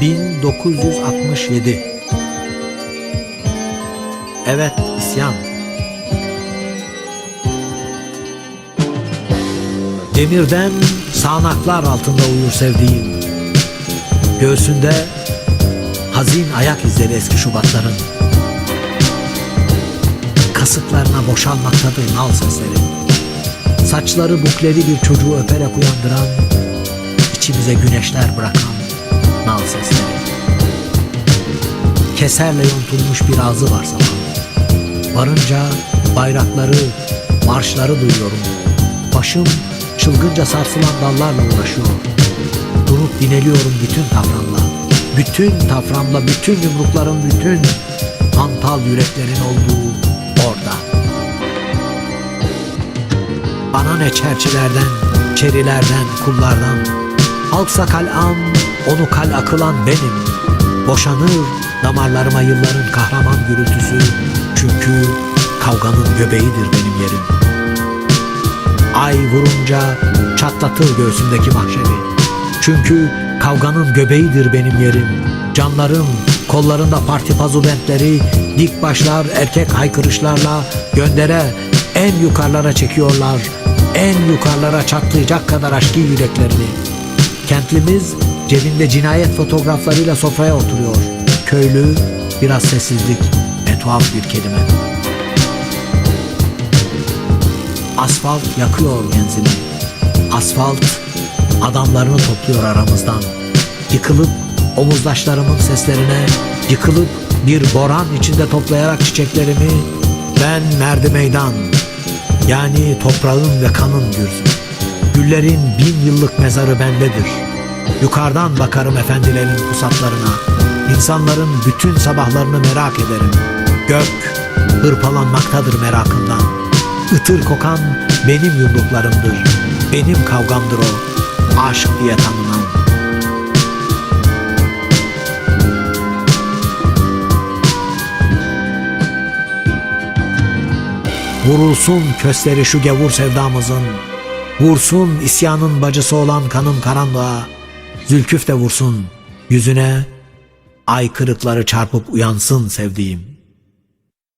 1967 Evet isyan. Demirden sağanaklar altında uyur sevdiğim. Göğsünde hazin ayak izleri eski Şubatların. Kasıklarına boşalmaktadır nal sesleri. Saçları bukleli bir çocuğu öperek uyandıran içimize güneşler bırakan nal sesleri. Keserle yontulmuş bir ağzı var sabah Varınca bayrakları, marşları duyuyorum. Başım çılgınca sarsılan dallarla uğraşıyor. Durup dineliyorum bütün taframla. Bütün taframla, bütün yumrukların bütün Hantal yüreklerin olduğu orada. Bana ne çerçilerden, çerilerden, kullardan Halksa kal'am, onu kal akılan benim. Boşanır damarlarıma yılların kahraman gürültüsü. Çünkü kavganın göbeğidir benim yerim. Ay vurunca çatlatır göğsümdeki mahşeri. Çünkü kavganın göbeğidir benim yerim. Canlarım kollarında parti pazu bentleri Dik başlar erkek haykırışlarla Göndere en yukarılara çekiyorlar En yukarılara çatlayacak kadar aşkı yüreklerini Kentlimiz cebinde cinayet fotoğraflarıyla sofraya oturuyor Köylü biraz sessizlik ve tuhaf bir kelime Asfalt yakıyor genzini. Asfalt adamlarını topluyor aramızdan. Yıkılıp omuzdaşlarımın seslerine, yıkılıp bir boran içinde toplayarak çiçeklerimi ben merdi meydan yani toprağın ve kanın gürzü. Güllerin bin yıllık mezarı bendedir. Yukarıdan bakarım efendilerin pusatlarına. İnsanların bütün sabahlarını merak ederim. Gök hırpalanmaktadır merakından. Itır kokan benim yumruklarımdır. Benim kavgamdır o. Aşk diye tanınan. Vurulsun kösteri şu gavur sevdamızın. Vursun isyanın bacısı olan kanım karanlığa. Zülküf de vursun yüzüne. Ay kırıkları çarpıp uyansın sevdiğim.